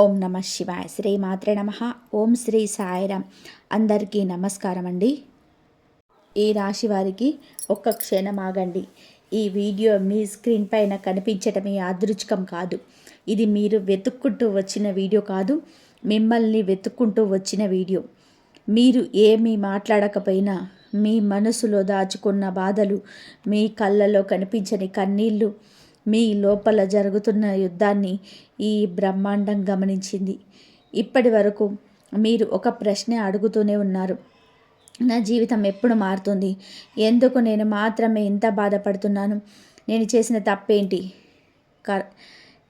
ఓం నమ శివాయ. శ్రీ మాత్రే నమ. ఓం శ్రీ సాయిరామ్. అందరికీ నమస్కారం అండి ఈ రాశి వారికి ఒక్క క్షణం ఆగండి. ఈ వీడియో మీ స్క్రీన్ పైన కనిపించటమే యాదృచ్ఛికం కాదు. ఇది మీరు వెతుక్కుంటూ వచ్చిన వీడియో కాదు మిమ్మల్ని వెతుక్కుంటూ వచ్చిన వీడియో. మీరు ఏమీ మాట్లాడకపోయినా మీ మనసులో దాచుకున్న బాధలు మీ కళ్ళలో కనిపించని కన్నీళ్ళు మీ లోపల జరుగుతున్న యుద్ధాన్ని ఈ బ్రహ్మాండం గమనించింది. ఇప్పటి వరకు మీరు ఒక ప్రశ్న అడుగుతూనే ఉన్నారు. నా జీవితం ఎప్పుడు మారుతుంది? ఎందుకు నేను మాత్రమే ఇంత బాధపడుతున్నాను? నేను చేసిన తప్పేంటి? క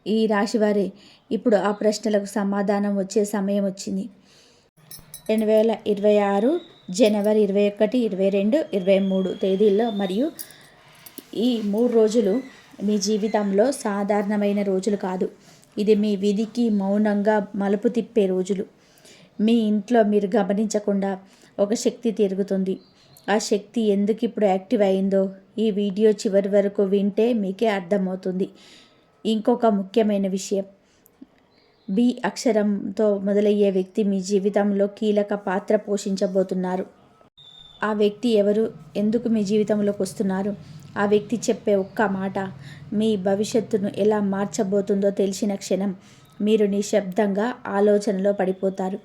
ఈ రాశివారి ఇప్పుడు ఆ ప్రశ్నలకు సమాధానం వచ్చే సమయం వచ్చింది. రెండు వేల ఇరవై ఆరు జనవరి ఇరవై ఒకటి ఇరవై రెండు ఇరవై మూడు తేదీల్లో మరియు ఈ మూడు రోజులు మీ జీవితంలో సాధారణమైన రోజులు కాదు. ఇది మీ విధికి మౌనంగా మలుపు తిప్పే రోజులు. మీ ఇంట్లో మీరు గమనించకుండా ఒక శక్తి తిరుగుతుంది. ఆ శక్తి ఎందుకు ఇప్పుడు యాక్టివ్ అయిందో ఈ వీడియో చివరి వరకు వింటే మీకే అర్థమవుతుంది. ఇంకొక ముఖ్యమైన విషయం. బి అక్షరంతో మొదలయ్యే వ్యక్తి మీ జీవితంలో కీలక పాత్ర పోషించబోతున్నారు. ఆ వ్యక్తి ఎవరు? ఎందుకు మీ జీవితంలోకి వస్తున్నారు? ఆ వ్యక్తి చెప్పే ఒక్క మాట మీ భవిష్యత్తును ఎలా మార్చబోతుందో తెలిసిన క్షణం మీరు నిశ్శబ్దంగా ఆలోచనలో పడిపోతారు.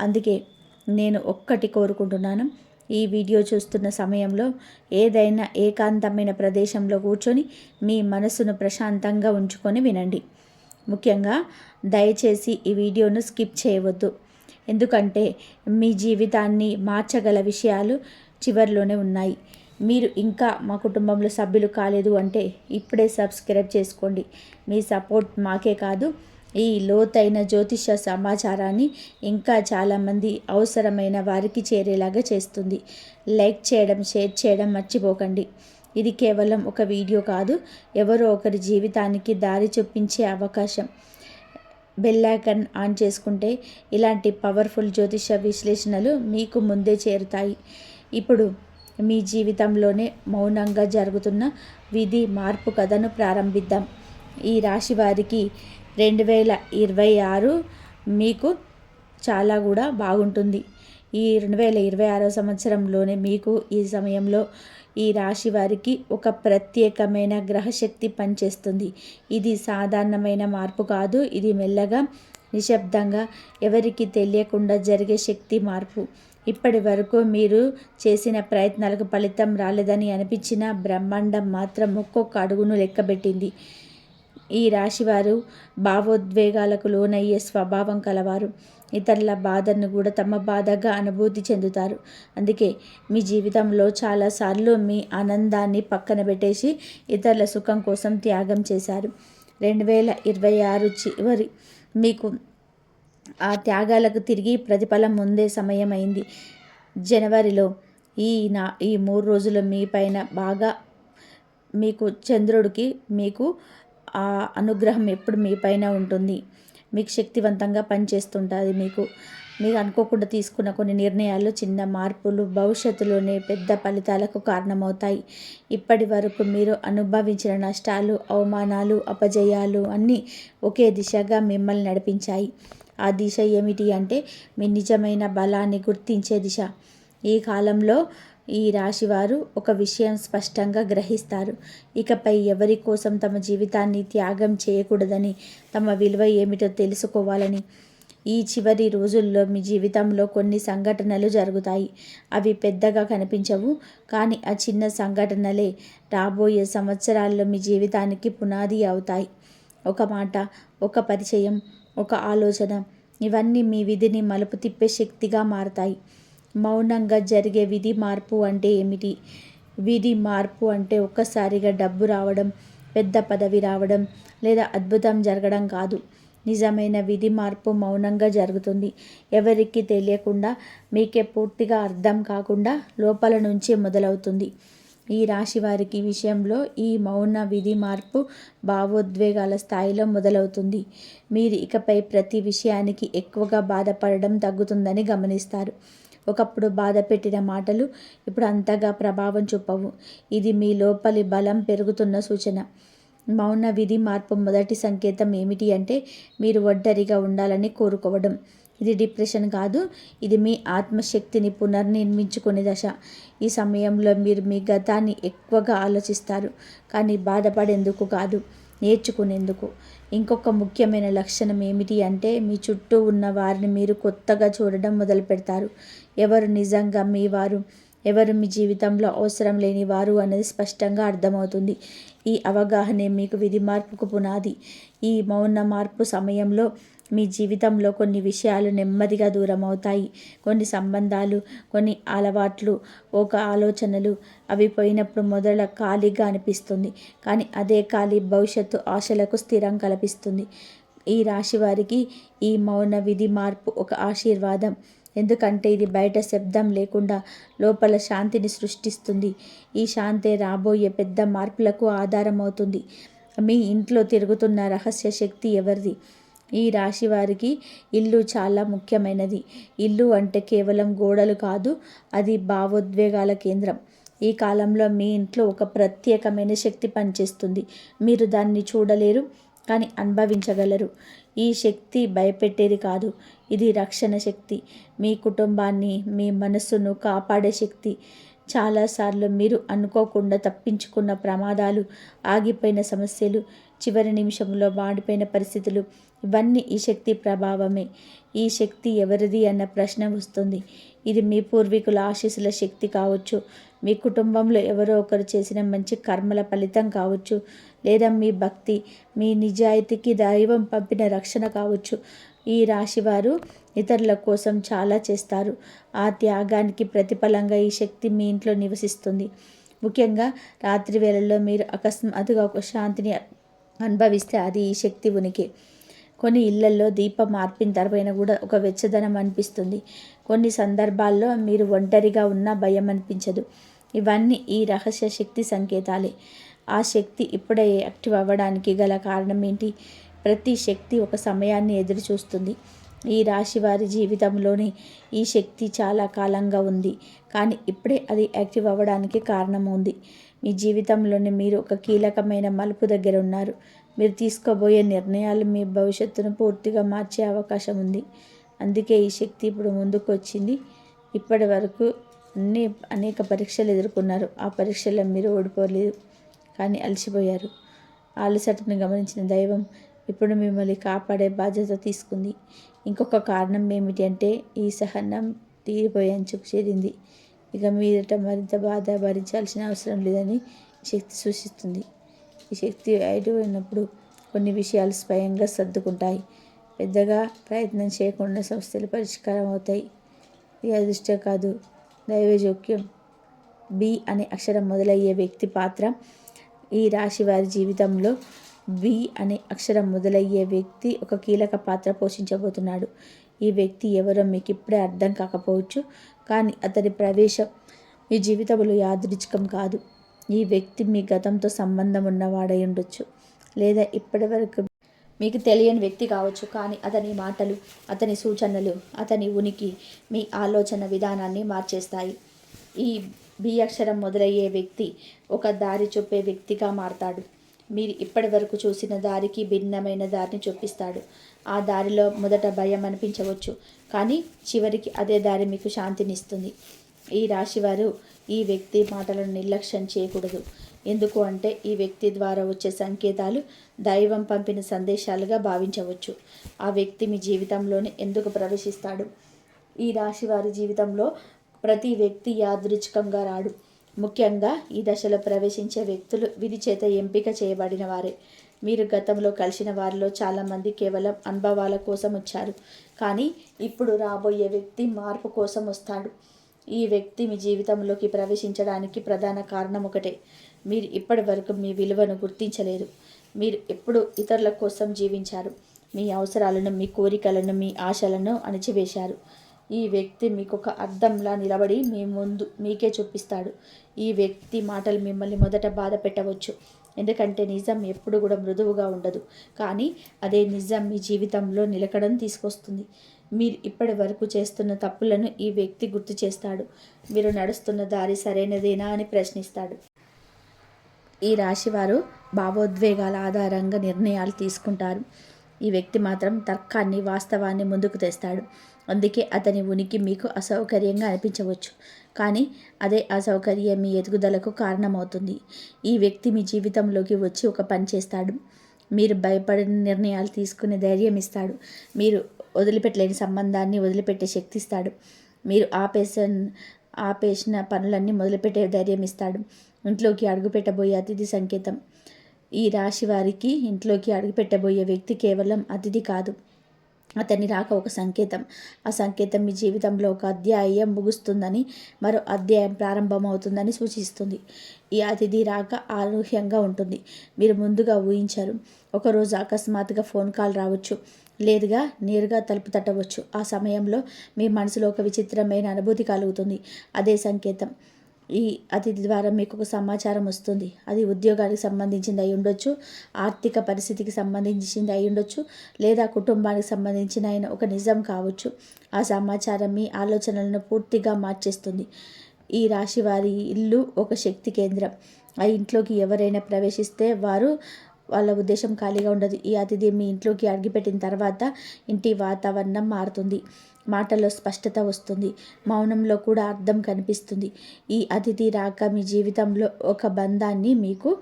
అందుకే నేను ఒక్కటి కోరుకుంటున్నాను ఈ వీడియో చూస్తున్న సమయంలో ఏదైనా ఏకాంతమైన ప్రదేశంలో కూర్చొని మీ మనసును ప్రశాంతంగా ఉంచుకొని వినండి. ముఖ్యంగా దయచేసి ఈ వీడియోను స్కిప్ చేయవద్దు. ఎందుకంటే మీ జీవితాన్ని మార్చగల విషయాలు చివరిలోనే ఉన్నాయి. మీరు ఇంకా మా కుటుంబంలో సభ్యులు కాలేదు అంటే ఇప్పుడే సబ్స్క్రైబ్ చేసుకోండి. మీ సపోర్ట్ మాకే కాదు ఈ లోతైన జ్యోతిష సమాచారాన్ని ఇంకా చాలామంది అవసరమైన వారికి చేరేలాగా చేస్తుంది. లైక్ చేయడం షేర్ చేయడం మర్చిపోకండి. ఇది కేవలం ఒక వీడియో కాదు ఎవరో ఒకరి జీవితానికి దారి చూపించే అవకాశం. బెల్లాకన్ ఆన్ చేసుకుంటే ఇలాంటి పవర్ఫుల్ జ్యోతిష విశ్లేషణలు మీకు ముందే చేరుతాయి. ఇప్పుడు మీ జీవితంలోనే మౌనంగా జరుగుతున్న విధి మార్పు కథను ప్రారంభిద్దాం. ఈ రాశి వారికి రెండు వేల ఇరవై ఆరు మీకు చాలా కూడా బాగుంటుంది. ఈ రెండు వేల ఇరవై ఆరో సంవత్సరంలోనే మీకు ఈ సమయంలో ఈ రాశి వారికి ఒక ప్రత్యేకమైన గ్రహశక్తి పనిచేస్తుంది. ఇది సాధారణమైన మార్పు కాదు. ఇది మెల్లగా నిశ్శబ్దంగా ఎవరికి తెలియకుండా జరిగే శక్తి మార్పు. ఇప్పటి వరకు మీరు చేసిన ప్రయత్నాలకు ఫలితం రాలేదని అనిపించిన బ్రహ్మాండం మాత్రం ఒక్కొక్క అడుగును లెక్కబెట్టింది. ఈ రాశివారు భావోద్వేగాలకు లోనయ్యే స్వభావం కలవారు. ఇతరుల బాధను కూడా తమ బాధగా అనుభూతి చెందుతారు. అందుకే మీ జీవితంలో చాలాసార్లు మీ ఆనందాన్ని పక్కన పెట్టేసి ఇతరుల సుఖం కోసం త్యాగం చేశారు. రెండు వేల ఇరవై ఆరు చివరి మీకు ఆ త్యాగాలకు తిరిగి ప్రతిఫలం ముందే సమయమైంది జనవరిలో ఈ నా ఈ మూడు రోజులు మీ పైన బాగా మీకు చంద్రుడికి మీకు ఆ అనుగ్రహం ఎప్పుడు మీ పైన ఉంటుంది. మీకు శక్తివంతంగా పనిచేస్తుంటుంది మీకు. మీరు అనుకోకుండా తీసుకున్న కొన్ని నిర్ణయాలు చిన్న మార్పులు భవిష్యత్తులోనే పెద్ద ఫలితాలకు కారణమవుతాయి. ఇప్పటి వరకు మీరు అనుభవించిన నష్టాలు అవమానాలు అపజయాలు అన్నీ ఒకే దిశగా మిమ్మల్ని నడిపించాయి. ఆ దిశ ఏమిటి అంటే మీ నిజమైన బలాన్ని గుర్తించే దిశ. ఈ కాలంలో ఈ రాశివారు ఒక విషయం స్పష్టంగా గ్రహిస్తారు. ఇకపై ఎవరి కోసం తమ జీవితాన్ని త్యాగం చేయకూడదని తమ విలువ ఏమిటో తెలుసుకోవాలని. ఈ చివరి రోజుల్లో మీ జీవితంలో కొన్ని సంఘటనలు జరుగుతాయి. అవి పెద్దగా కనిపించవు. కానీ ఆ చిన్న సంఘటనలే రాబోయే సంవత్సరాల్లో మీ జీవితానికి పునాది అవుతాయి. ఒక మాట ఒక పరిచయం ఒక ఆలోచన ఇవన్నీ మీ విధిని మలుపు తిప్పే శక్తిగా మారతాయి. మౌనంగా జరిగే విధి మార్పు అంటే ఏమిటి? విధి మార్పు అంటే ఒక్కసారిగా డబ్బు రావడం పెద్ద పదవి రావడం లేదా అద్భుతం జరగడం కాదు. నిజమైన విధి మార్పు మౌనంగా జరుగుతుంది. ఎవరికి తెలియకుండా మీకే పూర్తిగా అర్థం కాకుండా లోపల నుంచి మొదలవుతుంది. ఈ రాశి వారికి విషయంలో ఈ మౌన విధి మార్పు భావోద్వేగాల స్థాయిలో మొదలవుతుంది. మీరు ఇకపై ప్రతి విషయానికి ఎక్కువగా బాధపడడం తగ్గుతుందని గమనిస్తారు. ఒకప్పుడు బాధ పెట్టిన మాటలు ఇప్పుడు అంతగా ప్రభావం చూపవు. ఇది మీ లోపలి బలం పెరుగుతున్న సూచన. మౌన విధి మార్పు మొదటి సంకేతం ఏమిటి అంటే మీరు ఒంటరిగా ఉండాలని కోరుకోవడం. ఇది డిప్రెషన్ కాదు ఇది మీ ఆత్మశక్తిని పునర్నిర్మించుకునే దశ. ఈ సమయంలో మీరు మీ గతాన్ని ఎక్కువగా ఆలోచిస్తారు కానీ బాధపడేందుకు కాదు నేర్చుకునేందుకు. ఇంకొక ముఖ్యమైన లక్షణం ఏమిటి అంటే మీ చుట్టూ ఉన్న వారిని మీరు కొత్తగా చూడడం మొదలు పెడతారు. ఎవరు నిజంగా మీ వారు? ఎవరు మీ జీవితంలో అవసరం లేని వారు? అనేది స్పష్టంగా అర్థమవుతుంది. ఈ అవగాహనే మీకు విధి మార్పుకు పునాది. ఈ మౌన మార్పు సమయంలో మీ జీవితంలో కొన్ని విషయాలు నెమ్మదిగా దూరం అవుతాయి కొన్ని సంబంధాలు కొన్ని అలవాట్లు ఒక ఆలోచనలు అవి పోయినప్పుడు మొదల ఖాళీగా అనిపిస్తుంది. కానీ అదే ఖాళీ భవిష్యత్తు ఆశలకు స్థిరం కల్పిస్తుంది. ఈ రాశి వారికి ఈ మౌన విధి మార్పు ఒక ఆశీర్వాదం. ఎందుకంటే ఇది బయట శబ్దం లేకుండా లోపల శాంతిని సృష్టిస్తుంది. ఈ శాంతే రాబోయే పెద్ద మార్పులకు ఆధారం అవుతుంది మీ ఇంట్లో తిరుగుతున్న రహస్య శక్తి ఎవరిది? ఈ రాశి వారికి ఇల్లు చాలా ముఖ్యమైనది. ఇల్లు అంటే కేవలం గోడలు కాదు అది భావోద్వేగాల కేంద్రం. ఈ కాలంలో మీ ఇంట్లో ఒక ప్రత్యేకమైన శక్తి పనిచేస్తుంది. మీరు దాన్ని చూడలేరు. కానీ అనుభవించగలరు. ఈ శక్తి భయపెట్టేది కాదు. ఇది రక్షణ శక్తి. మీ కుటుంబాన్ని మీ మనస్సును కాపాడే శక్తి. చాలాసార్లు మీరు అనుకోకుండా తప్పించుకున్న ప్రమాదాలు ఆగిపోయిన సమస్యలు చివరి నిమిషంలో మాడిపోయిన పరిస్థితులు ఇవన్నీ ఈ శక్తి ప్రభావమే. ఈ శక్తి ఎవరిది అన్న ప్రశ్న వస్తుంది. ఇది మీ పూర్వీకుల ఆశీస్సుల శక్తి కావచ్చు. మీ కుటుంబంలో ఎవరో ఒకరు చేసిన మంచి కర్మల ఫలితం కావచ్చు. లేదా మీ భక్తి మీ నిజాయితీకి దైవం పంపిన రక్షణ కావచ్చు. ఈ రాశివారు ఇతరుల కోసం చాలా చేస్తారు. ఆ త్యాగానికి ప్రతిఫలంగా ఈ శక్తి మీ ఇంట్లో నివసిస్తుంది. ముఖ్యంగా రాత్రి వేళల్లో మీరు అకస్మాత్తుగా ఒక శాంతిని అనుభవిస్తే అది ఈ శక్తి ఉనికి. కొన్ని ఇళ్ళల్లో దీపం మార్పిన తర్వాత కూడా ఒక వెచ్చదనం అనిపిస్తుంది. కొన్ని సందర్భాల్లో మీరు ఒంటరిగా ఉన్న భయం అనిపించదు. ఇవన్నీ ఈ రహస్య శక్తి సంకేతాలే. ఆ శక్తి ఇప్పుడే యాక్టివ్ అవ్వడానికి గల కారణం ఏంటి? ప్రతి శక్తి ఒక సమయాన్ని ఎదురు చూస్తుంది. ఈ రాశి వారి జీవితంలోని ఈ శక్తి చాలా కాలంగా ఉంది. కానీ ఇప్పుడే అది యాక్టివ్ అవ్వడానికి కారణం ఉంది మీ జీవితంలోని మీరు ఒక కీలకమైన మలుపు దగ్గర ఉన్నారు. మీరు తీసుకోబోయే నిర్ణయాలు మీ భవిష్యత్తును పూర్తిగా మార్చే అవకాశం ఉంది. అందుకే ఈ శక్తి ఇప్పుడు ముందుకు వచ్చింది. ఇప్పటి వరకు అన్ని అనేక పరీక్షలు ఎదుర్కొన్నారు. ఆ పరీక్షల్లో మీరు ఓడిపోలేదు. కానీ అలసిపోయారు. అలసటను గమనించిన దైవం ఇప్పుడు మిమ్మల్ని కాపాడే బాధ్యత తీసుకుంది. ఇంకొక కారణం ఏమిటి అంటే ఈ సహనం తీరిపోయే అంచుకు చేరింది. ఇక మీదట మరింత బాధ భరించాల్సిన అవసరం లేదని శక్తి సూచిస్తుంది. ఈ శక్తి అయినప్పుడు కొన్ని విషయాలు స్వయంగా సర్దుకుంటాయి. పెద్దగా ప్రయత్నం చేయకుండా సమస్యలు పరిష్కారం అవుతాయి. ఇది అదృష్టం కాదు దైవ జోక్యం బి అనే అక్షరం మొదలయ్యే వ్యక్తి పాత్ర ఈ రాశి వారి జీవితంలో బి అనే అక్షరం మొదలయ్యే వ్యక్తి ఒక కీలక పాత్ర పోషించబోతున్నాడు. ఈ వ్యక్తి ఎవరో మీకు ఇప్పుడే అర్థం కాకపోవచ్చు కానీ అతని ప్రవేశం మీ జీవితంలో యాదృచ్ఛికం కాదు. ఈ వ్యక్తి మీ గతంతో సంబంధం ఉన్నవాడై ఉండొచ్చు లేదా ఇప్పటివరకు మీకు తెలియని వ్యక్తి కావచ్చు కానీ అతని మాటలు అతని సూచనలు అతని ఉనికి మీ ఆలోచన విధానాన్ని మార్చేస్తాయి. ఈ బి అక్షరం మొదలయ్యే వ్యక్తి ఒక దారి చెప్పే వ్యక్తిగా మారతాడు. మీరు ఇప్పటి వరకు చూసిన దారికి భిన్నమైన దారిని చూపిస్తాడు. ఆ దారిలో మొదట భయం అనిపించవచ్చు కానీ చివరికి అదే దారి మీకు శాంతినిస్తుంది. ఈ రాశివారు ఈ వ్యక్తి మాటలను నిర్లక్ష్యం చేయకూడదు. ఎందుకు అంటే ఈ వ్యక్తి ద్వారా వచ్చే సంకేతాలు దైవం పంపిన సందేశాలుగా భావించవచ్చు. ఆ వ్యక్తి మీ జీవితంలోనే ఎందుకు ప్రవేశిస్తాడు? ఈ రాశి వారి జీవితంలో ప్రతి వ్యక్తి యాదృచ్ఛికంగా రాడు. ముఖ్యంగా ఈ దశలో ప్రవేశించే వ్యక్తులు విధి చేత ఎంపిక చేయబడిన వారే. మీరు గతంలో కలిసిన వారిలో చాలామంది కేవలం అనుభవాల కోసం వచ్చారు. కానీ ఇప్పుడు రాబోయే వ్యక్తి మార్పు కోసం వస్తాడు. ఈ వ్యక్తి మీ జీవితంలోకి ప్రవేశించడానికి ప్రధాన కారణం ఒకటే. మీరు ఇప్పటి వరకు మీ విలువను గుర్తించలేదు. మీరు ఎప్పుడు ఇతరుల కోసం జీవించారు. మీ అవసరాలను మీ కోరికలను మీ ఆశలను అణిచివేశారు. ఈ వ్యక్తి మీకు ఒక అర్థంలా నిలబడి మీ ముందు మీకే చూపిస్తాడు. ఈ వ్యక్తి మాటలు మిమ్మల్ని మొదట బాధ పెట్టవచ్చు. ఎందుకంటే నిజం ఎప్పుడు కూడా మృదువుగా ఉండదు. కానీ అదే నిజం మీ జీవితంలో నిలకడం తీసుకొస్తుంది. మీరు ఇప్పటి వరకు చేస్తున్న తప్పులను ఈ వ్యక్తి గుర్తు చేస్తాడు. మీరు నడుస్తున్న దారి సరైనదేనా అని ప్రశ్నిస్తాడు. ఈ రాశివారు భావోద్వేగాల ఆధారంగా నిర్ణయాలు తీసుకుంటారు. ఈ వ్యక్తి మాత్రం తర్కాన్ని వాస్తవాన్ని ముందుకు తెస్తాడు. అందుకే అతని ఉనికి మీకు అసౌకర్యంగా అనిపించవచ్చు. కానీ అదే అసౌకర్యం మీ ఎదుగుదలకు కారణమవుతుంది. ఈ వ్యక్తి మీ జీవితంలోకి వచ్చి ఒక పని చేస్తాడు. మీరు భయపడిన నిర్ణయాలు తీసుకునే ధైర్యం ఇస్తాడు. మీరు వదిలిపెట్టలేని సంబంధాన్ని వదిలిపెట్టే శక్తి ఇస్తాడు. మీరు ఆపేసిన ఆపేసిన పనులన్నీ మొదలుపెట్టే ధైర్యం ఇస్తాడు. ఇంట్లోకి అడుగుపెట్టబోయే అతిథి సంకేతం. ఈ రాశి వారికి ఇంట్లోకి అడుగుపెట్టబోయే వ్యక్తి కేవలం అతిథి కాదు. అతని రాక ఒక సంకేతం. ఆ సంకేతం మీ జీవితంలో ఒక అధ్యాయం ముగుస్తుందని మరో అధ్యాయం ప్రారంభమవుతుందని సూచిస్తుంది. ఈ అతిథి రాక ఆరోగ్యంగా ఉంటుంది. మీరు ముందుగా ఊహించారు. ఒకరోజు అకస్మాత్తుగా ఫోన్ కాల్ రావచ్చు. లేదుగా నేరుగా తలుపు తట్టవచ్చు. ఆ సమయంలో మీ మనసులో ఒక విచిత్రమైన అనుభూతి కలుగుతుంది. అదే సంకేతం. ఈ అతిథి ద్వారా మీకు ఒక సమాచారం వస్తుంది. అది ఉద్యోగానికి సంబంధించింది అయి ఉండొచ్చు ఆర్థిక పరిస్థితికి సంబంధించింది అయి ఉండొచ్చు లేదా కుటుంబానికి సంబంధించిన అయిన ఒక నిజం కావచ్చు. ఆ సమాచారం మీ ఆలోచనలను పూర్తిగా మార్చేస్తుంది. ఈ రాశి వారి ఇల్లు ఒక శక్తి కేంద్రం. ఆ ఇంట్లోకి ఎవరైనా ప్రవేశిస్తే వారు వాళ్ళ ఉద్దేశం ఖాళీగా ఉండదు. ఈ అతిథి మీ ఇంట్లోకి అడిగిపెట్టిన తర్వాత ఇంటి వాతావరణం మారుతుంది. మాటల్లో స్పష్టత వస్తుంది. మౌనంలో కూడా అర్థం కనిపిస్తుంది. ఈ అతిథి రాక మీ జీవితంలో ఒక బంధాన్ని మీకు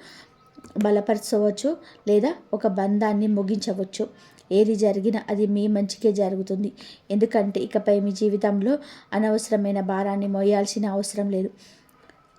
బలపరచవచ్చు లేదా ఒక బంధాన్ని ముగించవచ్చు. ఏది జరిగినా అది మీ మంచికే జరుగుతుంది. ఎందుకంటే ఇకపై మీ జీవితంలో అనవసరమైన భారాన్ని మోయాల్సిన అవసరం లేదు.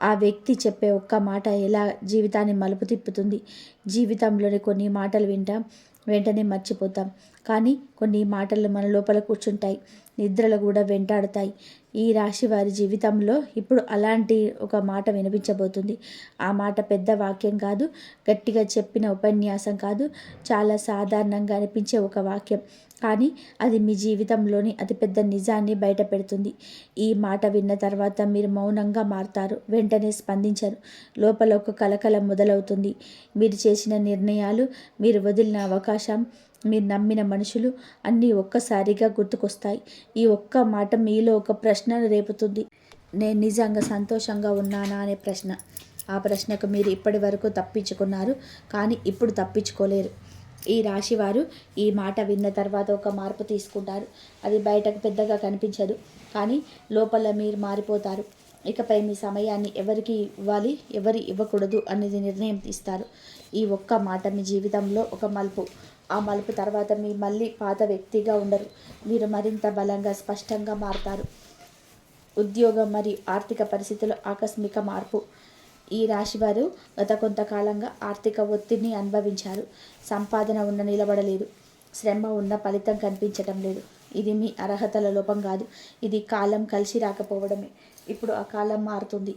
ఆ వ్యక్తి చెప్పే ఒక్క మాట ఎలా జీవితాన్ని మలుపు తిప్పుతుంది? జీవితంలోని కొన్ని మాటలు వింటాం వెంటనే మర్చిపోతాం. కానీ కొన్ని మాటలు మన లోపల కూర్చుంటాయి నిద్రలు కూడా వెంటాడుతాయి. ఈ రాశి వారి జీవితంలో ఇప్పుడు అలాంటి ఒక మాట వినిపించబోతుంది. ఆ మాట పెద్ద వాక్యం కాదు గట్టిగా చెప్పిన ఉపన్యాసం కాదు చాలా సాధారణంగా అనిపించే ఒక వాక్యం. కానీ అది మీ జీవితంలోని అతిపెద్ద నిజాన్ని బయటపెడుతుంది. ఈ మాట విన్న తర్వాత మీరు మౌనంగా మారుతారు. వెంటనే స్పందించరు. లోపల ఒక కలకలం మొదలవుతుంది. మీరు చేసిన నిర్ణయాలు మీరు వదిలిన అవకాశం మీరు నమ్మిన మనుషులు అన్నీ ఒక్కసారిగా గుర్తుకొస్తాయి. ఈ ఒక్క మాట మీలో ఒక ప్రశ్నను రేపుతుంది. నేను నిజంగా సంతోషంగా ఉన్నానా అనే ప్రశ్న. ఆ ప్రశ్నకు మీరు ఇప్పటి వరకు తప్పించుకున్నారు. కానీ ఇప్పుడు తప్పించుకోలేరు. ఈ రాశివారు ఈ మాట విన్న తర్వాత ఒక మార్పు తీసుకుంటారు. అది బయటకు పెద్దగా కనిపించదు. కానీ లోపల మీరు మారిపోతారు. ఇకపై మీ సమయాన్ని ఎవరికి ఇవ్వాలి ఎవరి ఇవ్వకూడదు అనేది నిర్ణయం తీస్తారు. ఈ ఒక్క మాట మీ జీవితంలో ఒక మలుపు. ఆ మలుపు తర్వాత మీ మళ్ళీ పాత వ్యక్తిగా ఉండరు. మీరు మరింత బలంగా స్పష్టంగా మారుతారు. ఉద్యోగం మరియు ఆర్థిక పరిస్థితుల్లో ఆకస్మిక మార్పు. ఈ రాశివారు గత కొంతకాలంగా ఆర్థిక ఒత్తిడిని అనుభవించారు. సంపాదన ఉన్న నిలబడలేదు. శ్రమ ఉన్న ఫలితం కనిపించటం లేదు. ఇది మీ అర్హతల లోపం కాదు. ఇది కాలం కలిసి రాకపోవడమే. ఇప్పుడు ఆ కాలం మారుతుంది.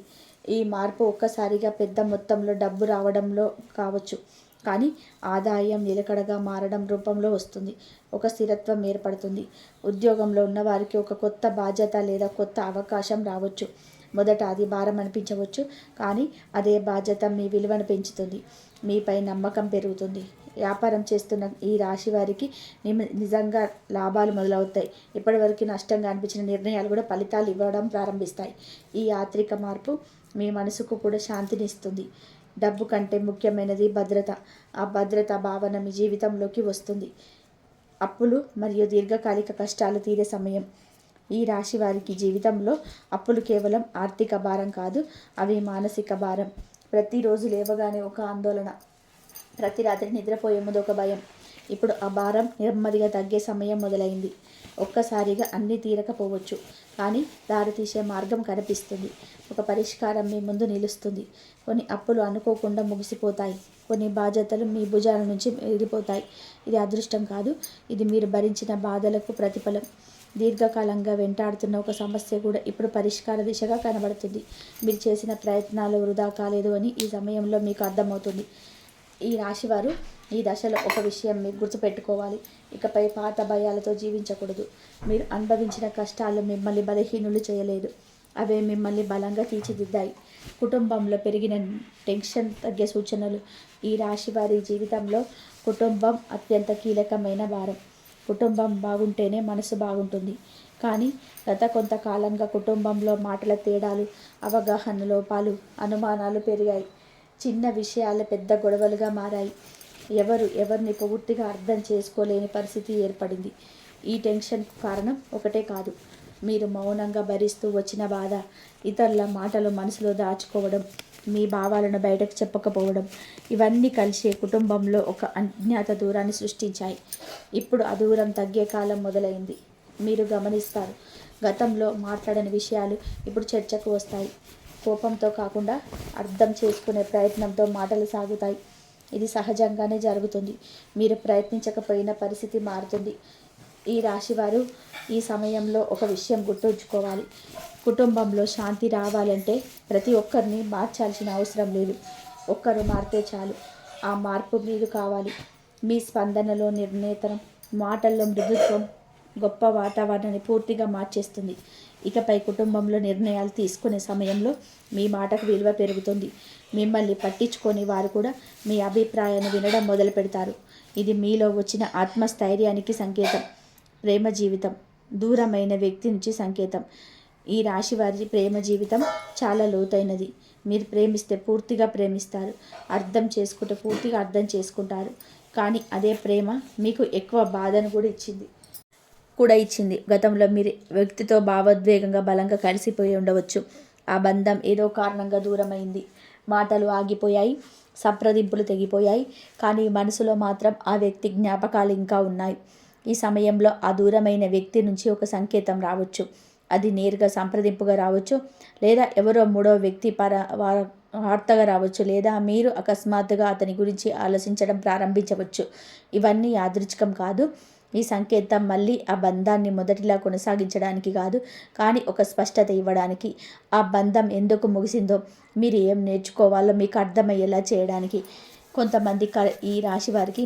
ఈ మార్పు ఒక్కసారిగా పెద్ద మొత్తంలో డబ్బు రావడంలో కావచ్చు. కానీ ఆదాయం నిలకడగా మారడం రూపంలో వస్తుంది. ఒక స్థిరత్వం ఏర్పడుతుంది. ఉద్యోగంలో ఉన్నవారికి ఒక కొత్త బాధ్యత లేదా కొత్త అవకాశం రావచ్చు. మొదట అది భారం అనిపించవచ్చు కానీ అదే బాధ్యత మీ విలువను పెంచుతుంది మీపై నమ్మకం పెరుగుతుంది. వ్యాపారం చేస్తున్న ఈ రాశి వారికి నిజంగా లాభాలు మొదలవుతాయి. ఇప్పటివరకు నష్టంగా అనిపించిన నిర్ణయాలు కూడా ఫలితాలు ఇవ్వడం ప్రారంభిస్తాయి. ఈ యాత్రిక మార్పు మీ మనసుకు కూడా శాంతినిస్తుంది డబ్బు కంటే ముఖ్యమైనది భద్రత. ఆ భద్రత భావన మీ జీవితంలోకి వస్తుంది. అప్పులు మరియు దీర్ఘకాలిక కష్టాలు తీరే సమయం. ఈ రాశి వారికి జీవితంలో అప్పులు కేవలం ఆర్థిక భారం కాదు అవి మానసిక భారం. ప్రతిరోజు లేవగానే ఒక ఆందోళన. ప్రతి రాత్రి నిద్రపోయే ముందు ఒక భయం. ఇప్పుడు ఆ భారం నెమ్మదిగా తగ్గే సమయం మొదలైంది. ఒక్కసారిగా అన్నీ తీరకపోవచ్చు. కానీ దారి తీసే మార్గం కనిపిస్తుంది. ఒక పరిష్కారం మీ ముందు నిలుస్తుంది. కొన్ని అప్పులు అనుకోకుండా ముగిసిపోతాయి. కొన్ని బాధ్యతలు మీ భుజాల నుంచి వెళ్ళిపోతాయి. ఇది అదృష్టం కాదు. ఇది మీరు భరించిన బాధలకు ప్రతిఫలం. దీర్ఘకాలంగా వెంటాడుతున్న ఒక సమస్య కూడా ఇప్పుడు పరిష్కార దిశగా కనబడుతుంది. మీరు చేసిన ప్రయత్నాలు వృధా కాలేదు అని ఈ సమయంలో మీకు అర్థమవుతుంది. ఈ రాశివారు ఈ దశలో ఒక విషయం మీరు గుర్తుపెట్టుకోవాలి. ఇకపై పాత భయాలతో జీవించకూడదు. మీరు అనుభవించిన కష్టాలు మిమ్మల్ని బలహీనులు చేయలేదు. అవే మిమ్మల్ని బలంగా తీర్చిదిద్దాయి. కుటుంబంలో పెరిగిన టెన్షన్ తగ్గే సూచనలు. ఈ రాశి వారి జీవితంలో కుటుంబం అత్యంత కీలకమైన భారం. కుటుంబం బాగుంటేనే మనసు బాగుంటుంది. కానీ గత కొంతకాలంగా కుటుంబంలో మాటల తేడాలు అవగాహన లోపాలు అనుమానాలు పెరిగాయి. చిన్న విషయాలు పెద్ద గొడవలుగా మారాయి. ఎవరు ఎవరిని పూర్తిగా అర్థం చేసుకోలేని పరిస్థితి ఏర్పడింది. ఈ టెన్షన్ కారణం ఒకటే కాదు. మీరు మౌనంగా భరిస్తూ వచ్చిన బాధ ఇతరుల మాటలు మనసులో దాచుకోవడం మీ భావాలను బయటకు చెప్పకపోవడం ఇవన్నీ కలిసి కుటుంబంలో ఒక అజ్ఞాత దూరాన్ని సృష్టించాయి. ఇప్పుడు ఆ దూరం తగ్గే కాలం మొదలైంది. మీరు గమనిస్తారు గతంలో మాట్లాడని విషయాలు ఇప్పుడు చర్చకు వస్తాయి. కోపంతో కాకుండా అర్థం చేసుకునే ప్రయత్నంతో మాటలు సాగుతాయి. ఇది సహజంగానే జరుగుతుంది. మీరు ప్రయత్నించకపోయిన పరిస్థితి మారుతుంది. ఈ రాశివారు ఈ సమయంలో ఒక విషయం గుర్తుంచుకోవాలి. కుటుంబంలో శాంతి రావాలంటే ప్రతి ఒక్కరిని మార్చాల్సిన అవసరం లేదు. ఒక్కరు మారితే చాలు. ఆ మార్పు మీరు కావాలి. మీ స్పందనలో నిర్ణేతనం మాటల్లో మృదుత్వం గొప్ప వాతావరణాన్ని పూర్తిగా మార్చేస్తుంది. ఇకపై కుటుంబంలో నిర్ణయాలు తీసుకునే సమయంలో మీ మాటకు విలువ పెరుగుతుంది. మిమ్మల్ని పట్టించుకొని వారు కూడా మీ అభిప్రాయాన్ని వినడం మొదలు పెడతారు. ఇది మీలో వచ్చిన ఆత్మస్థైర్యానికి సంకేతం ప్రేమ జీవితం దూరమైన వ్యక్తి నుంచి సంకేతం. ఈ రాశి వారి ప్రేమ జీవితం చాలా లోతైనది. మీరు ప్రేమిస్తే పూర్తిగా ప్రేమిస్తారు. అర్థం చేసుకుంటే పూర్తిగా అర్థం చేసుకుంటారు. కానీ అదే ప్రేమ మీకు ఎక్కువ బాధను కూడా ఇచ్చింది. కూడా ఇచ్చింది. గతంలో మీరు వ్యక్తితో భావోద్వేగంగా బలంగా కలిసిపోయి ఉండవచ్చు. ఆ బంధం ఏదో కారణంగా దూరమైంది. మాటలు ఆగిపోయాయి. సంప్రదింపులు తెగిపోయాయి. కానీ మనసులో మాత్రం ఆ వ్యక్తి జ్ఞాపకాలు ఇంకా ఉన్నాయి. ఈ సమయంలో ఆ దూరమైన వ్యక్తి నుంచి ఒక సంకేతం రావచ్చు. అది నేరుగా సంప్రదింపుగా రావచ్చు లేదా ఎవరో మూడో వ్యక్తి పర వార్తగా రావచ్చు లేదా మీరు అకస్మాత్తుగా అతని గురించి ఆలోచించడం ప్రారంభించవచ్చు. ఇవన్నీ యాదృచ్ఛికం కాదు. ఈ సంకేతం మళ్ళీ ఆ బంధాన్ని మొదటిలా కొనసాగించడానికి కాదు. కానీ ఒక స్పష్టత ఇవ్వడానికి. ఆ బంధం ఎందుకు ముగిసిందో మీరు ఏం నేర్చుకోవాలో మీకు అర్థమయ్యేలా చేయడానికి. కొంతమంది క ఈ రాశి వారికి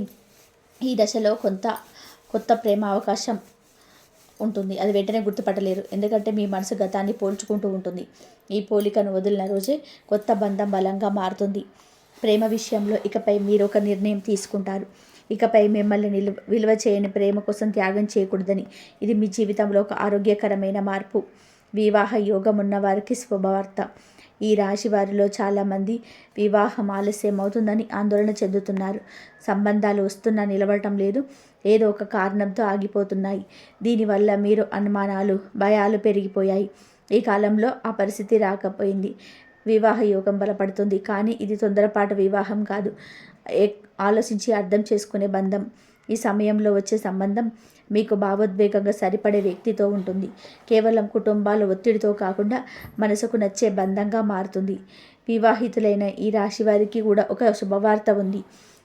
ఈ దశలో కొంత కొత్త ప్రేమ అవకాశం ఉంటుంది. అది వెంటనే గుర్తుపట్టలేరు. ఎందుకంటే మీ మనసు గతాన్ని పోల్చుకుంటూ ఉంటుంది. ఈ పోలికను వదిలిన రోజే కొత్త బంధం బలంగా మారుతుంది. ప్రేమ విషయంలో ఇకపై మీరు ఒక నిర్ణయం తీసుకుంటారు. ఇకపై మిమ్మల్ని నిలువ విలువ చేయని ప్రేమ కోసం త్యాగం చేయకూడదని. ఇది మీ జీవితంలో ఒక ఆరోగ్యకరమైన మార్పు. వివాహ యోగం ఉన్న వారికి శుభవార్త. ఈ రాశి వారిలో చాలామంది వివాహం ఆలస్యం అవుతుందని ఆందోళన చెందుతున్నారు. సంబంధాలు వస్తున్నా నిలబడటం లేదు. ఏదో ఒక కారణంతో ఆగిపోతున్నాయి. దీనివల్ల మీరు అనుమానాలు భయాలు పెరిగిపోయాయి. ఈ కాలంలో ఆ పరిస్థితి రాకపోయింది. వివాహ యోగం బలపడుతుంది. కానీ ఇది తొందరపాటు వివాహం కాదు. ఆలోచించి అర్థం చేసుకునే బంధం. ఈ సమయంలో వచ్చే సంబంధం మీకు భావోద్వేగంగా సరిపడే వ్యక్తితో ఉంటుంది. కేవలం కుటుంబాల ఒత్తిడితో కాకుండా మనసుకు నచ్చే బంధంగా మారుతుంది. వివాహితులైన ఈ రాశి వారికి కూడా ఒక శుభవార్త ఉంది.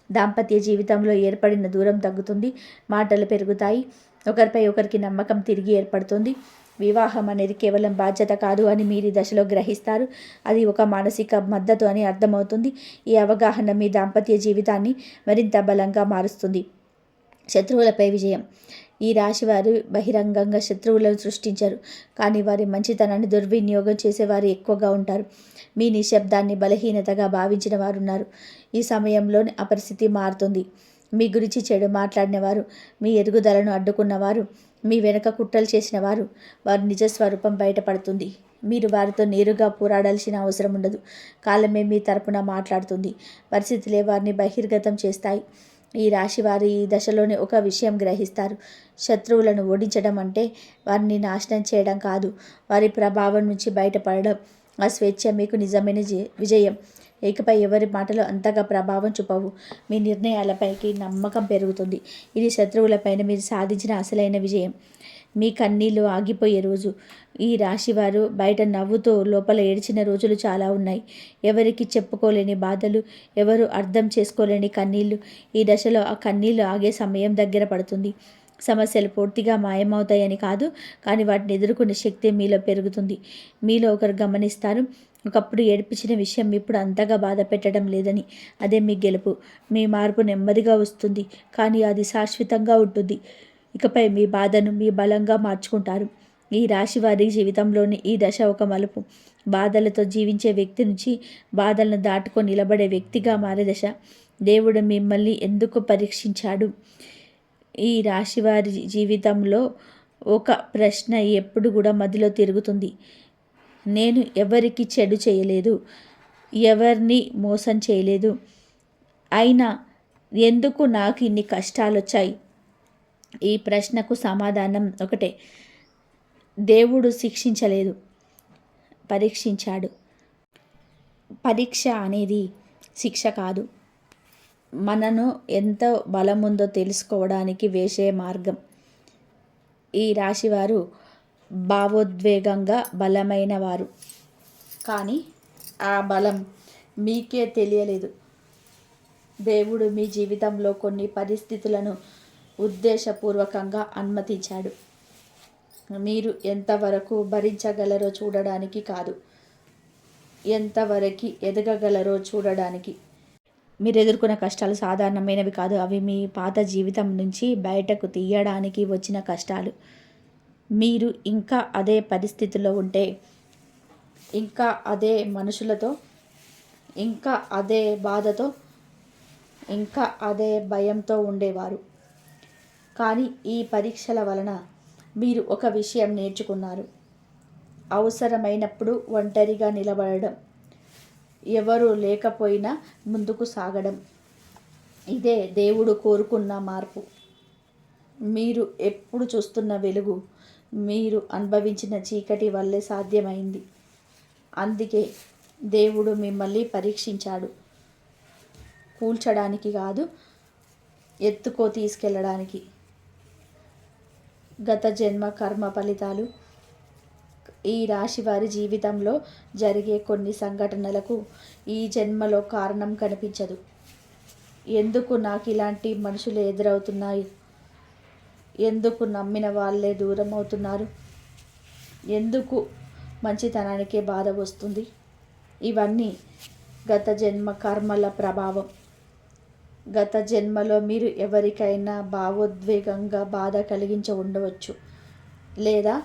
దాంపత్య జీవితంలో ఏర్పడిన దూరం తగ్గుతుంది మాటలు పెరుగుతాయి ఒకరిపై ఒకరికి నమ్మకం తిరిగి ఏర్పడుతుంది. వివాహం అనేది కేవలం బాధ్యత కాదు అని మీరు దశలో గ్రహిస్తారు. అది ఒక మానసిక మద్దతు అని అర్థమవుతుంది. ఈ అవగాహన మీ దాంపత్య జీవితాన్ని మరింత బలంగా మారుస్తుంది. శత్రువులపై విజయం. ఈ రాశి వారు బహిరంగంగా శత్రువులను సృష్టించరు కానీ వారి మంచితనాన్ని దుర్వినియోగం చేసేవారు ఎక్కువగా ఉంటారు. మీ నిశ్శబ్దాన్ని బలహీనతగా భావించిన వారు ఉన్నారు ఈ సమయంలోని ఆ పరిస్థితి మారుతుంది. మీ గురించి చెడు మాట్లాడినవారు మీ ఎదుగుదలను అడ్డుకున్నవారు మీ వెనక కుట్రలు చేసిన వారు వారి నిజస్వరూపం బయటపడుతుంది. మీరు వారితో నేరుగా పోరాడాల్సిన అవసరం ఉండదు. కాలమే మీ తరపున మాట్లాడుతుంది. పరిస్థితులే వారిని బహిర్గతం చేస్తాయి. ఈ రాశి వారి ఈ దశలోనే ఒక విషయం గ్రహిస్తారు. శత్రువులను ఓడించడం అంటే వారిని నాశనం చేయడం కాదు. వారి ప్రభావం నుంచి బయటపడడం ఆ స్వేచ్ఛ మీకు నిజమైన విజయం. ఇకపై ఎవరి మాటలు అంతగా ప్రభావం చూపవు. మీ నిర్ణయాలపైకి నమ్మకం పెరుగుతుంది. ఇది శత్రువులపైన మీరు సాధించిన అసలైన విజయం. మీ కన్నీళ్ళు ఆగిపోయే రోజు. ఈ రాశివారు బయట నవ్వుతో లోపల ఏడ్చిన రోజులు చాలా ఉన్నాయి. ఎవరికి చెప్పుకోలేని బాధలు ఎవరు అర్థం చేసుకోలేని కన్నీళ్ళు ఈ దశలో ఆ కన్నీళ్ళు ఆగే సమయం దగ్గర పడుతుంది. సమస్యలు పూర్తిగా మాయమవుతాయని కాదు కానీ వాటిని ఎదుర్కొనే శక్తి మీలో పెరుగుతుంది. మీలో ఒకరు గమనిస్తారు ఒకప్పుడు ఏడిపించిన విషయం ఇప్పుడు అంతగా బాధ పెట్టడం లేదని. అదే మీ గెలుపు. మీ మార్పు నెమ్మదిగా వస్తుంది కానీ అది శాశ్వతంగా ఉంటుంది. ఇకపై మీ బాధను మీ బలంగా మార్చుకుంటారు. ఈ రాశి వారి జీవితంలోని ఈ దశ ఒక మలుపు. బాధలతో జీవించే వ్యక్తి నుంచి బాధలను దాటుకొని నిలబడే వ్యక్తిగా మారే దశ. దేవుడు మిమ్మల్ని ఎందుకు పరీక్షించాడు? ఈ రాశివారి జీవితంలో ఒక ప్రశ్న ఎప్పుడు కూడా మదిలో తిరుగుతుంది. నేను ఎవరికి చెడు చేయలేదు? ఎవరిని మోసం చేయలేదు? అయినా ఎందుకు నాకు ఇన్ని కష్టాలు వచ్చాయి ఈ ప్రశ్నకు సమాధానం ఒకటే. దేవుడు శిక్షించలేదు. పరీక్షించాడు. పరీక్ష అనేది శిక్ష కాదు. మనను ఎంత బలం ఉందో తెలుసుకోవడానికి వేసే మార్గం. ఈ రాశివారు భావోద్వేగంగా బలమైన వారు కానీ ఆ బలం మీకే తెలియలేదు. దేవుడు మీ జీవితంలో కొన్ని పరిస్థితులను ఉద్దేశపూర్వకంగా అనుమతించాడు. మీరు ఎంతవరకు భరించగలరో చూడడానికి కాదు. ఎంతవరకు ఎదగగలరో చూడడానికి. మీరు ఎదుర్కొన్న కష్టాలు సాధారణమైనవి కాదు. అవి మీ పాత జీవితం నుంచి బయటకు తీయడానికి వచ్చిన కష్టాలు. మీరు ఇంకా అదే పరిస్థితిలో ఉంటే ఇంకా అదే మనుషులతో ఇంకా అదే బాధతో ఇంకా అదే భయంతో ఉండేవారు. కానీ ఈ పరీక్షల వలన మీరు ఒక విషయం నేర్చుకున్నారు. అవసరమైనప్పుడు ఒంటరిగా నిలబడడం. ఎవరు లేకపోయినా ముందుకు సాగడం. ఇదే దేవుడు కోరుకున్న మార్పు. మీరు ఎప్పుడు చూస్తున్న వెలుగు మీరు అనుభవించిన చీకటి వల్లే సాధ్యమైంది. అందుకే దేవుడు మిమ్మల్ని పరీక్షించాడు. కూల్చడానికి కాదు ఎత్తుకో తీసుకెళ్ళడానికి. గత జన్మ కర్మ ఫలితాలు ఈ రాశి వారి జీవితంలో జరిగే కొన్ని సంఘటనలకు ఈ జన్మలో కారణం కనిపించదు. ఎందుకు నాకు ఇలాంటి మనుషులు ఎదురవుతున్నాయి? ఎందుకు నమ్మిన వాళ్ళే దూరం అవుతున్నారు? ఎందుకు మంచితనానికే బాధ వస్తుంది? ఇవన్నీ గత జన్మ కర్మల ప్రభావం. గత జన్మలో మీరు ఎవరికైనా భావోద్వేగంగా బాధ కలిగించ ఉండవచ్చు లేదా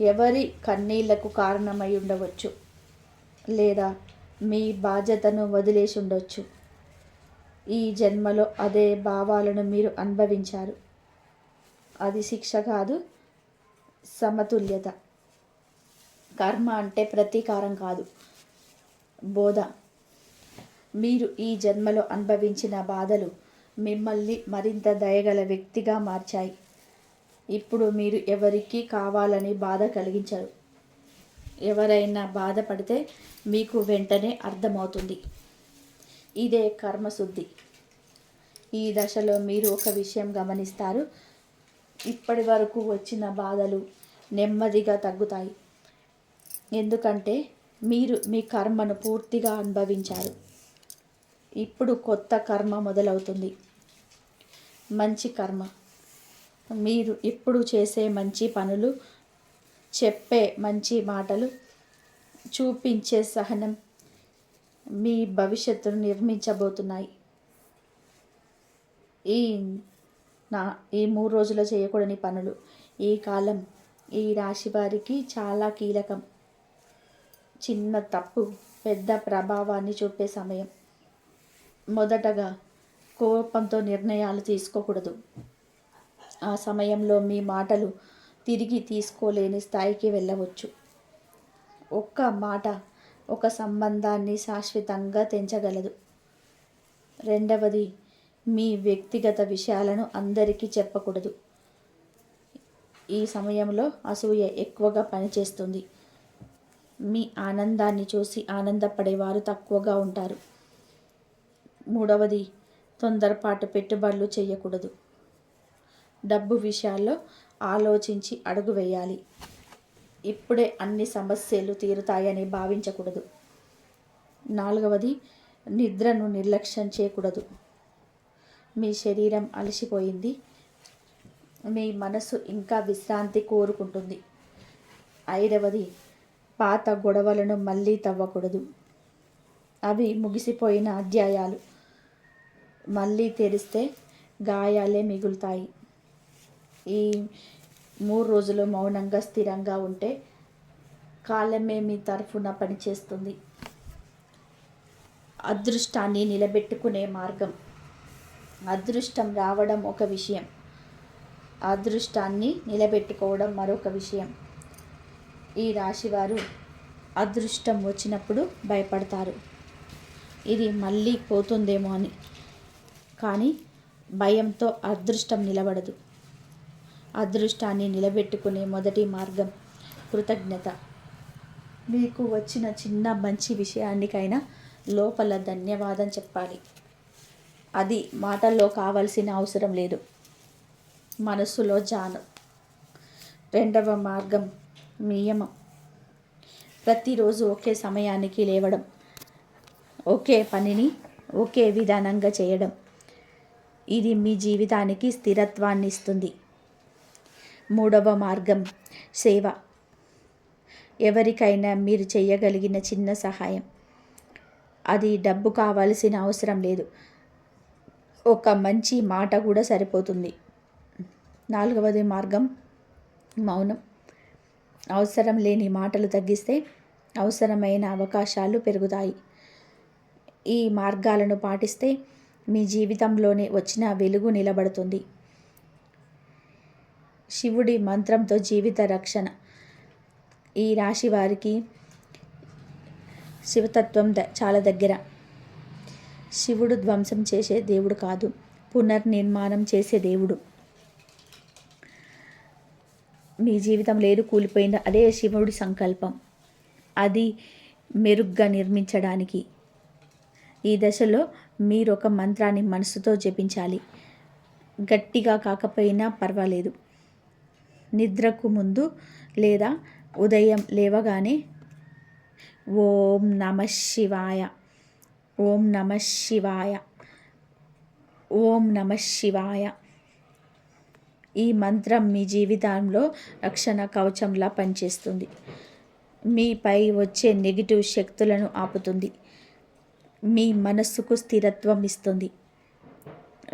ఎవరి కన్నీళ్ళకు కారణమై ఉండవచ్చు లేదా మీ బాధ్యతను వదిలేసి ఉండవచ్చు ఈ జన్మలో అదే భావాలను మీరు అనుభవించారు. అది శిక్ష కాదు సమతుల్యత. కర్మ అంటే ప్రతీకారం కాదు. బోధ. మీరు ఈ జన్మలో అనుభవించిన బాధలు మిమ్మల్ని మరింత దయగల వ్యక్తిగా మార్చాయి. ఇప్పుడు మీరు ఎవరికి కావాలని బాధ కలిగించరు. ఎవరైనా బాధపడితే మీకు వెంటనే అర్థమవుతుంది. ఇదే కర్మశుద్ధి. ఈ దశలో మీరు ఒక విషయం గమనిస్తారు. ఇప్పటి వరకు వచ్చిన బాధలు నెమ్మదిగా తగ్గుతాయి. ఎందుకంటే మీరు మీ కర్మను పూర్తిగా అనుభవించారు. ఇప్పుడు కొత్త కర్మ మొదలవుతుంది. మంచి కర్మ. మీరు ఇప్పుడు చేసే మంచి పనులు చెప్పే మంచి మాటలు చూపించే సహనం మీ భవిష్యత్తును నిర్మించబోతున్నాయి. ఈ నా ఈ మూడు రోజుల్లో చేయకూడని పనులు. ఈ కాలం ఈ రాశి వారికి చాలా కీలకం. చిన్న తప్పు పెద్ద ప్రభావాన్ని చూపే సమయం. మొదటగా కోపంతో నిర్ణయాలు తీసుకోకూడదు. ఆ సమయంలో మీ మాటలు తిరిగి తీసుకోలేని స్థాయికి వెళ్ళవచ్చు. ఒక్క మాట ఒక సంబంధాన్ని శాశ్వతంగా తెంచగలదు. రెండవది మీ వ్యక్తిగత విషయాలను అందరికీ చెప్పకూడదు. ఈ సమయంలో అసూయ ఎక్కువగా పనిచేస్తుంది. మీ ఆనందాన్ని చూసి ఆనందపడేవారు తక్కువగా ఉంటారు. మూడవది తొందరపాటు పెట్టుబడులు చేయకూడదు. డబ్బు విషయాల్లో ఆలోచించి అడుగు వేయాలి. ఇప్పుడే అన్ని సమస్యలు తీరుతాయని భావించకూడదు. నాలుగవది నిద్రను నిర్లక్ష్యం చేయకూడదు. మీ శరీరం అలసిపోయింది. మీ మనసు ఇంకా విశ్రాంతి కోరుకుంటుంది. ఐదవది పాత గొడవలను మళ్ళీ తవ్వకూడదు. అవి ముగిసిపోయిన అధ్యాయాలు. మళ్ళీ తెరిస్తే గాయాలే మిగులుతాయి. ఈ మూడు రోజులు మౌనంగా స్థిరంగా ఉంటే కాలమే మీ తరఫున పనిచేస్తుంది. అదృష్టాన్ని నిలబెట్టుకునే మార్గం. అదృష్టం రావడం ఒక విషయం. అదృష్టాన్ని నిలబెట్టుకోవడం మరొక విషయం. ఈ రాశివారు అదృష్టం వచ్చినప్పుడు భయపడతారు. ఇది మళ్ళీ పోతుందేమో అని. కానీ భయంతో అదృష్టం నిలబడదు. అదృష్టాన్ని నిలబెట్టుకునే మొదటి మార్గం కృతజ్ఞత. మీకు వచ్చిన చిన్న మంచి విషయానికైనా లోపల ధన్యవాదం చెప్పాలి. అది మాటల్లో కావాల్సిన అవసరం లేదు. మనసులో జాను. రెండవ మార్గం నియమం. ప్రతిరోజు ఒకే సమయానికి లేవడం ఒకే పనిని ఒకే విధానంగా చేయడం. ఇది మీ జీవితానికి స్థిరత్వాన్ని ఇస్తుంది. మూడవ మార్గం సేవ. ఎవరికైనా మీరు చేయగలిగిన చిన్న సహాయం. అది డబ్బు కావాల్సిన అవసరం లేదు. ఒక మంచి మాట కూడా సరిపోతుంది. నాలుగవది మార్గం మౌనం. అవసరం లేని మాటలు తగ్గిస్తే అవసరమైన అవకాశాలు పెరుగుతాయి. ఈ మార్గాలను పాటిస్తే మీ జీవితంలోనే వచ్చిన వెలుగు నిలబడుతుంది. శివుడి మంత్రంతో జీవిత రక్షణ. ఈ రాశి వారికి శివతత్వం ద చాలా దగ్గర. శివుడు ధ్వంసం చేసే దేవుడు కాదు పునర్నిర్మాణం చేసే దేవుడు. మీ జీవితం లేదు కూలిపోయిన అదే శివుడి సంకల్పం. అది మెరుగ్గా నిర్మించడానికి. ఈ దశలో మీరు ఒక మంత్రాన్ని మనసుతో జపించాలి. గట్టిగా కాకపోయినా పర్వాలేదు. నిద్రకు ముందు లేదా ఉదయం లేవగానే ఓం నమ శివాయ. ఓం నమ శివాయ. ఓం నమ శివాయ. ఈ మంత్రం మీ జీవితంలో రక్షణ కవచంలా పనిచేస్తుంది. మీపై వచ్చే నెగిటివ్ శక్తులను ఆపుతుంది. మీ మనస్సుకు స్థిరత్వం ఇస్తుంది.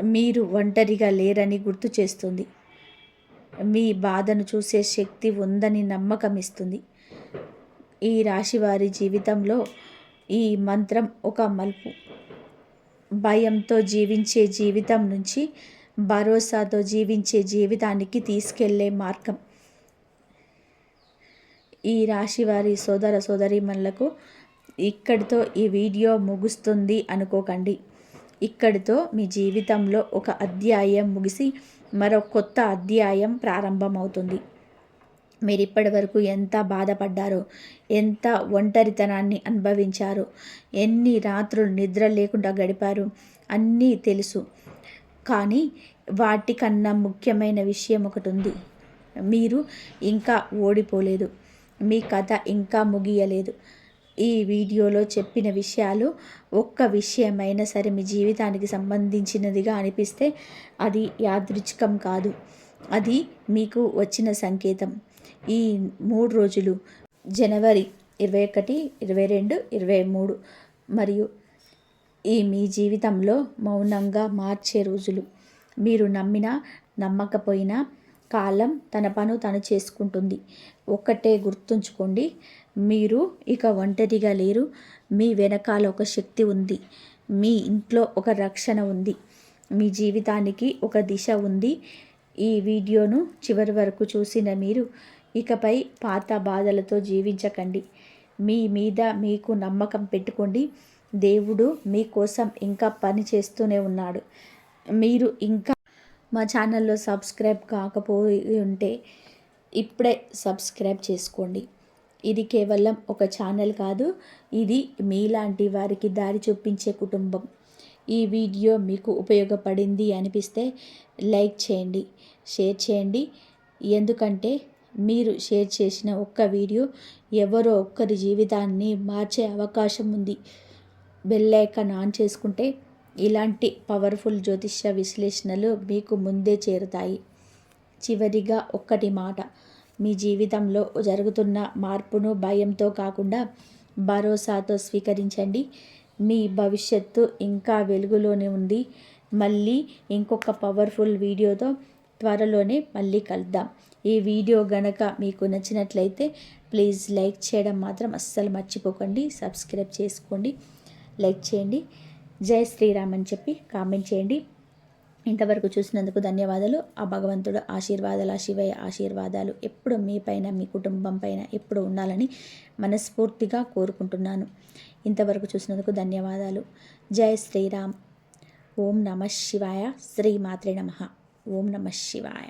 మీరు ఒంటరిగా లేరని గుర్తు చేస్తుంది. మీ బాధను చూసే శక్తి ఉందని నమ్మకం ఇస్తుంది ఈ రాశి వారి జీవితంలో ఈ మంత్రం ఒక మలుపు. భయంతో జీవించే జీవితం నుంచి భరోసాతో జీవించే జీవితానికి తీసుకెళ్ళే మార్గం. ఈ రాశి వారి సోదర సోదరీమణులకు ఇక్కడితో ఈ వీడియో ముగుస్తుంది అనుకోకండి. ఇక్కడితో మీ జీవితంలో ఒక అధ్యాయం ముగిసి మరో కొత్త అధ్యాయం ప్రారంభమవుతుంది. మీరు ఇప్పటి వరకు ఎంత బాధపడ్డారో ఎంత ఒంటరితనాన్ని అనుభవించారో ఎన్ని రాత్రులు నిద్ర లేకుండా గడిపారు అన్నీ తెలుసు. కానీ వాటికన్నా ముఖ్యమైన విషయం ఒకటి ఉంది మీరు ఇంకా ఓడిపోలేదు. మీ కథ ఇంకా ముగియలేదు. ఈ వీడియోలో చెప్పిన విషయాలు ఒక్క విషయమైనా సరే మీ జీవితానికి సంబంధించినదిగా అనిపిస్తే అది యాదృచ్ఛికం కాదు. అది మీకు వచ్చిన సంకేతం. ఈ మూడు రోజులు జనవరి ఇరవై ఒకటి ఇరవై రెండు ఇరవై మూడు మరియు ఈ మీ జీవితంలో మౌనంగా మార్చే రోజులు. మీరు నమ్మినా నమ్మకపోయినా కాలం తన పను తను చేసుకుంటుంది. ఒక్కటే గుర్తుంచుకోండి మీరు ఇక ఒంటరిగా లేరు. మీ వెనకాల ఒక శక్తి ఉంది. మీ ఇంట్లో ఒక రక్షణ ఉంది. మీ జీవితానికి ఒక దిశ ఉంది. ఈ వీడియోను చివరి వరకు చూసిన మీరు ఇకపై పాత బాధలతో జీవించకండి. మీ మీద మీకు నమ్మకం పెట్టుకోండి. దేవుడు మీకోసం ఇంకా పని చేస్తూనే ఉన్నాడు. మీరు ఇంకా మా ఛానల్లో సబ్స్క్రైబ్ కాకపోయి ఉంటే ఇప్పుడే సబ్స్క్రైబ్ చేసుకోండి. ఇది కేవలం ఒక ఛానల్ కాదు ఇది మీలాంటి వారికి దారి చూపించే కుటుంబం. ఈ వీడియో మీకు ఉపయోగపడింది అనిపిస్తే లైక్ చేయండి షేర్ చేయండి. ఎందుకంటే మీరు షేర్ చేసిన ఒక్క వీడియో ఎవరో ఒక్కరి జీవితాన్ని మార్చే అవకాశం ఉంది. బెల్ ఐకాన్ ఆన్ చేసుకుంటే ఇలాంటి పవర్ఫుల్ జ్యోతిష్య విశ్లేషణలు మీకు ముందే చేరుతాయి. చివరిగా ఒక్కటి మాట మీ జీవితంలో జరుగుతున్న మార్పును భయంతో కాకుండా భరోసాతో స్వీకరించండి. మీ భవిష్యత్తు ఇంకా వెలుగులోనే ఉంది. మళ్ళీ ఇంకొక పవర్ఫుల్ వీడియోతో త్వరలోనే మళ్ళీ కలుద్దాం. ఈ వీడియో గనక మీకు నచ్చినట్లయితే ప్లీజ్ లైక్ చేయడం మాత్రం అస్సలు మర్చిపోకండి. సబ్స్క్రైబ్ చేసుకోండి. లైక్ చేయండి. జై శ్రీరామ్ అని చెప్పి కామెంట్ చేయండి. ఇంతవరకు చూసినందుకు ధన్యవాదాలు. ఆ భగవంతుడు ఆశీర్వాదాలు ఆ శివయ్య ఆశీర్వాదాలు ఎప్పుడు మీ పైన మీ కుటుంబం పైన ఎప్పుడు ఉండాలని మనస్ఫూర్తిగా కోరుకుంటున్నాను. ఇంతవరకు చూసినందుకు ధన్యవాదాలు. జై శ్రీరామ్. ఓం నమ శివాయ. శ్రీమాత్రి నమ. ఓం నమ శివాయ.